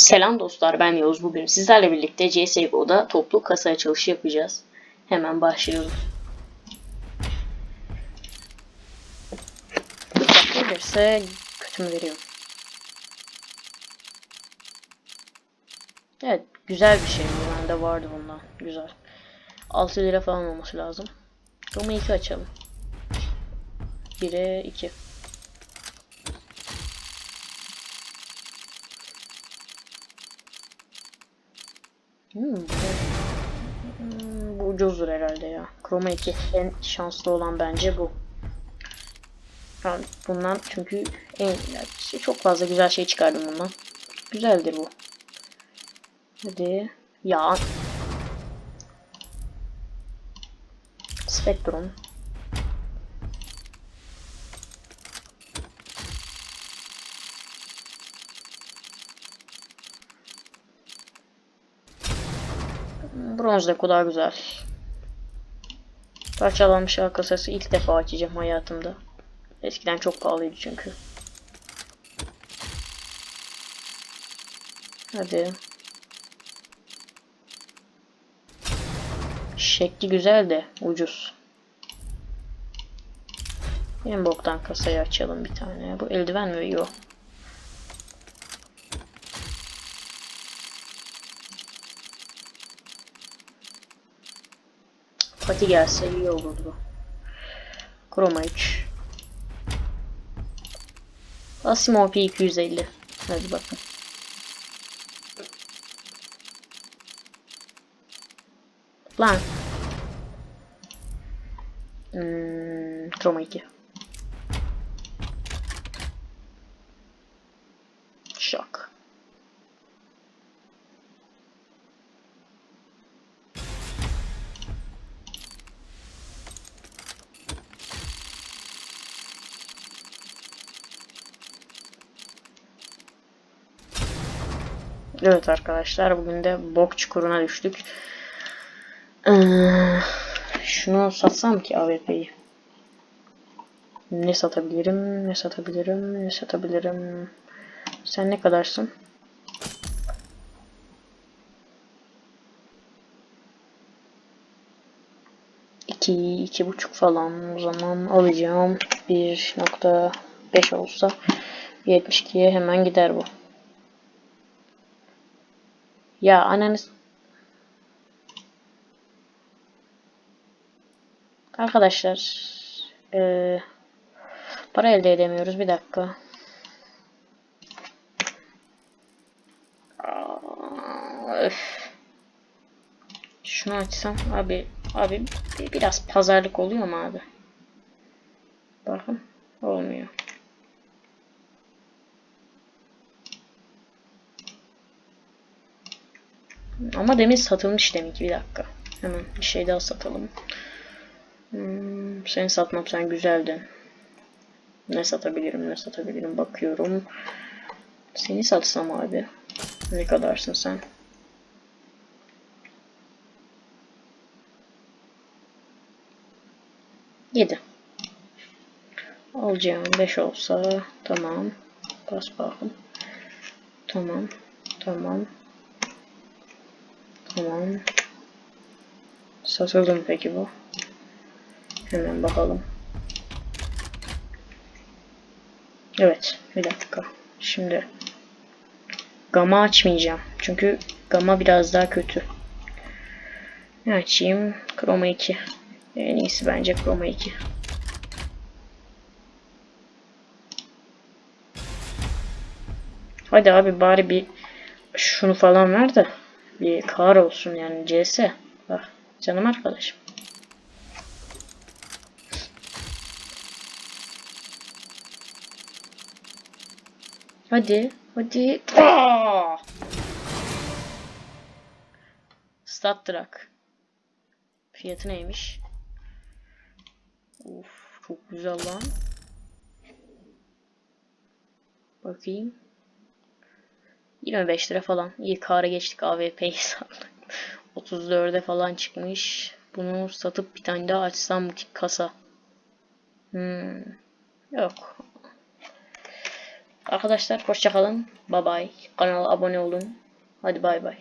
Selam dostlar ben Yavuz bugün sizlerle birlikte CSGO'da toplu kasa açılışı yapacağız. Hemen başlayalım. Bıçak gelirse kötü mü veriyor? Evet güzel bir şey. Bende vardı bundan. Güzel. 6 lira falan olması lazım. Ama 2 açalım. 1'e 2. Hmm, bu, Hmm, bu ucuzdur herhalde ya. Chroma 2 en şanslı olan bence bu. Yani bundan çünkü en çok fazla güzel şey çıkardım bundan. Güzeldir bu. Hadi. Ya. Spectrum. Bronz da kadar güzel. Parçalanmış ağ kasası ilk defa açacağım hayatımda. Eskiden çok pahalıydı çünkü. Hadi. Şekli güzel de ucuz. En boktan kasayı açalım bir tane. Bu eldiven mi? Yok. Pati gelse iyi olurdu. Chroma 3. Asimov P250. Hadi bakın. Lan. Hmm, Chroma 2. Evet arkadaşlar bugün de bok çukuruna düştük. Ee, şunu satsam ki AWP'yi. Ne satabilirim? Ne satabilirim? Ne satabilirim? Sen ne kadarsın? İki, iki buçuk falan o zaman alacağım. 1.5 olsa 72'ye hemen gider bu. Ya ananız... Arkadaşlar... eee, para elde edemiyoruz. Bir dakika. Öf. Şunu açsam abi abi bir- biraz pazarlık oluyor mu abi? Bakın olmuyor. Ama demin satılmış demek ki bir dakika. Hemen bir şey daha satalım. Hmm, seni satmam sen güzeldin. Ne satabilirim ne satabilirim bakıyorum. Seni satsam abi. Ne kadarsın sen? Yedi. Alacağım 5 olsa tamam. Bas bakalım. Tamam. Tamam. Tamam. Satıldı mı peki bu? Hemen bakalım. Evet. Bir dakika. Şimdi Gamma açmayacağım. Çünkü Gamma biraz daha kötü. Ne açayım? Chroma 2. En iyisi bence Chroma 2. Hadi abi bari bir şunu falan ver de bir kar olsun yani CS. Bak canım arkadaşım. Hadi, hadi. Aa! Stat Truck. Fiyatı neymiş? Of, çok güzel lan. Bakayım. 25 lira falan. İyi kâra geçtik AWP'yi sandık. 34'e falan çıkmış. Bunu satıp bir tane daha açsam bu kasa. Hmm. Yok. Arkadaşlar hoşçakalın. Bye bye. Kanala abone olun. Hadi bay bay.